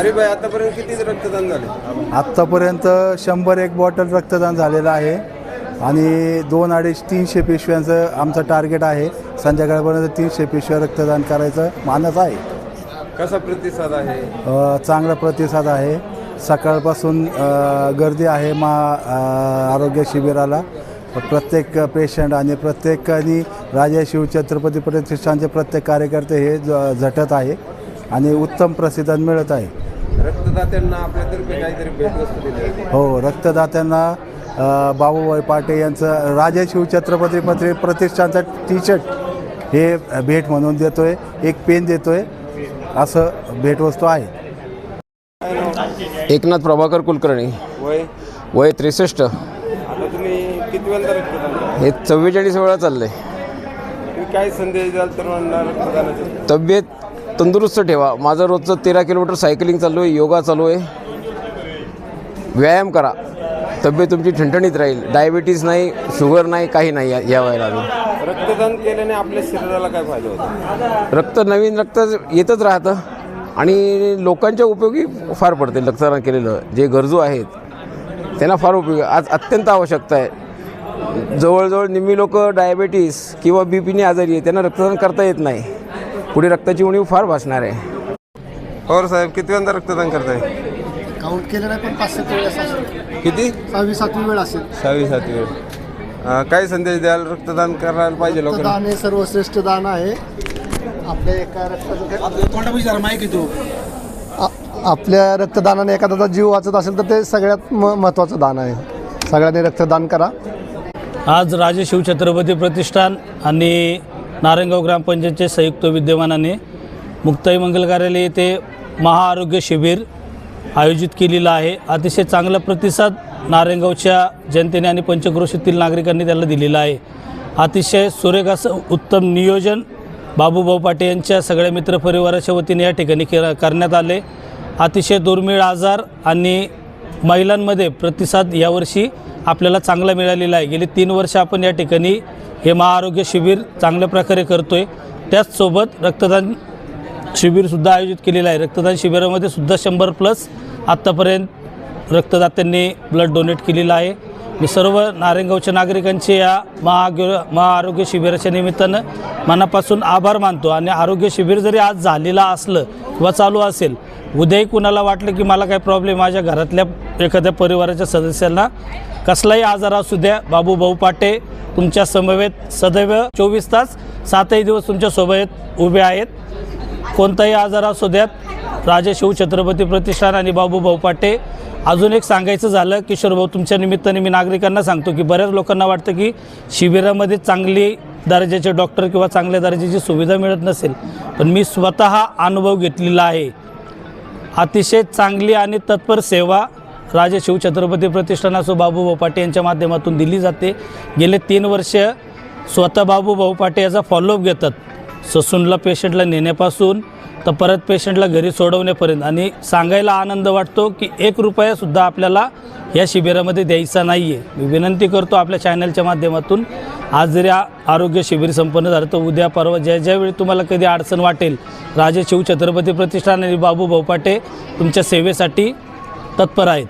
अरे भाई आतापर्यंत किती रक्तदान झाले? आत्तापर्यंत शंभर एक बॉटल रक्तदान झालेलं आहे. आणि दोन अडीच तीनशे पिशव्यांचं आमचं टार्गेट आहे. संध्याकाळपर्यंत तीनशे पिशव्या रक्तदान करायचं मानस आहे. कसा प्रतिसाद आहे? अ, चांगला प्रतिसाद आहे. सकाळपासून अ, गर्दी आहे मा अ, आरोग्य शिबिराला. प्रत्येक पेशंट आणि प्रत्येकाने राजा शिवछत्रपती प्रतिष्ठानचे प्रत्येक कार्यकर्ते हे ज- झटत आहे. आणि उत्तम प्रतिसाद मिळत आहे. रक्तदात्यांना आपल्यातर्फे काहीतरी भेटवस्तू दिली आहे. हो रक्तदात्यांना बाबूभाई पाटे यांचं राजा शिवछत्रपती पत्री प्रतिष्ठानचा टी शर्ट हे भेट म्हणून देतोय एक पेन देतोय असं भेटवस्तू आहे. एकनाथ प्रभाकर कुलकर्णी. वय? वय त्रेसष्ट? हे चव्वेचाळीस वेळा चाललंय. काय संदेश द्याल तब्येत तंदुरुस्त ठेवा. माझं रोजचं तेरा किलोमीटर सायकलिंग चालू आहे योगा चालू आहे. व्यायाम करा. तब्येत तुमची ठणठणीत राहील. डायबिटीज नाही शुगर नाही काही नाही या या अजून. रक्तदान केल्याने आपल्या शरीराला काय फायदा होतो? रक्त नवीन रक्त येतच राहतं. आणि लोकांच्या उपयोगी फार पडते रक्तदान केलेलं. जे गरजू आहेत त्यांना फार उपयोगी आज अत्यंत आवश्यकता आहे. जवळजवळ निम्मी लोक डायबेटीस किंवा बी पीने आजारी आहे त्यांना रक्तदान करता येत नाही. पुढे रक्ताची उणीव फार भासणार आहे. पवार साहेब किती वेळा रक्तदान करताय? काउंट केलं नाही पण पाच सात वेळेस असेल. किती? सहावी सातवी वेळ असेल. सहावी सातवी वेळ. अं, काय संदेश द्याल? रक्तदान करायला पाहिजे लोकांना. दान हे सर्वश्रेष्ठ दान आहे. आपल्या एका रक्ताचं आ- आपल्या रक्तदानाने एखाद्याचा जीव वाचत असेल तर ते सगळ्यात म महत्त्वाचं दान आहे. सगळ्यांनी रक्तदान करा. आज राजे शिवछत्रपती प्रतिष्ठान आणि नारायणगाव ग्रामपंचायतचे संयुक्त विद्यमानाने मुक्ताई मंगल कार्यालय येथे महाआरोग्य शिबिर आयोजित केलेलं आहे. अतिशय चांगला प्रतिसाद नारायणगावच्या जनतेने आणि पंचक्रोशीतील नागरिकांनी त्याला दिलेला आहे. अतिशय सुरेख असं उत्तम नियोजन बाबूभाऊ पाटे यांच्या सगळ्या मित्रपरिवाराच्या वतीने या ठिकाणी के करण्यात आले. अतिशय दुर्मिळ आजार आणि महिलांमध्ये प्रतिसाद यावर्षी आपल्याला चांगला मिळालेला आहे. गेली तीन वर्ष आपण या ठिकाणी हे महाआरोग्य शिबिर चांगल्या प्रकारे करतो आहे त्याचसोबत रक्तदान शिबिरसुद्धा आयोजित केलेलं आहे. रक्तदान शिबिरामध्ये सुद्धा शंभर प्लस आत्तापर्यंत रक्तदात्यांनी ब्लड डोनेट केलेलं आहे. मी सर्व नारायणगावच्या नागरिकांचे या महाआरोग्य महाआरोग्य शिबिराच्या निमित्तानं मनापासून आभार मानतो. आणि आरोग्य शिबिर जरी आज झालेलं असलं किंवा चालू असेल उद्याही कुणाला वाटलं की मला काय प्रॉब्लेम माझ्या घरातल्या एखाद्या परिवाराच्या सदस्यांना कसलाही आजार असू द्या बाबू भाऊ पाटे तुमच्या समवेत सदैव चोवीस तास सातही दिवस तुमच्यासोबत उभे आहेत. कोणताही आजार असू द्यात राजे शिवछत्रपती प्रतिष्ठान आणि बाबू भाऊ पाटे. अजून एक सांगायचं झालं किशोर भाऊ तुमच्या निमित्ताने मी नागरिकांना सांगतो की बऱ्याच लोकांना वाटतं की शिबिरामध्ये चांगली दर्जाचे डॉक्टर किंवा चांगल्या दर्जाची सुविधा मिळत नसेल पण मी स्वतः अनुभव घेतलेला आहे. अतिशय चांगली आणि तत्पर सेवा राजे शिवछत्रपती प्रतिष्ठान असो बाबू भाऊ पाटे यांच्या माध्यमातून दिली जाते. गेले तीन वर्ष स्वतः बाबू भाऊ पाटे याचा फॉलोअप घेतात. ससूनला पेशंटला नेण्यापासून तर परत पेशंटला घरी सोडवण्यापर्यंत. आणि सांगायला आनंद वाटतो की एक रुपयासुद्धा आपल्याला या शिबिरामध्ये द्यायचा नाही आहे मी विनंती करतो आपल्या चॅनलच्या माध्यमातून आज जरी आरोग्य शिबिर संपन्न झालं तर उद्या परवा ज्या ज्यावेळी तुम्हाला कधी अडचण वाटेल राजे शिव छत्रपती प्रतिष्ठान आणि बाबू भाऊपाटे तुमच्या सेवेसाठी तत्पर आहेत.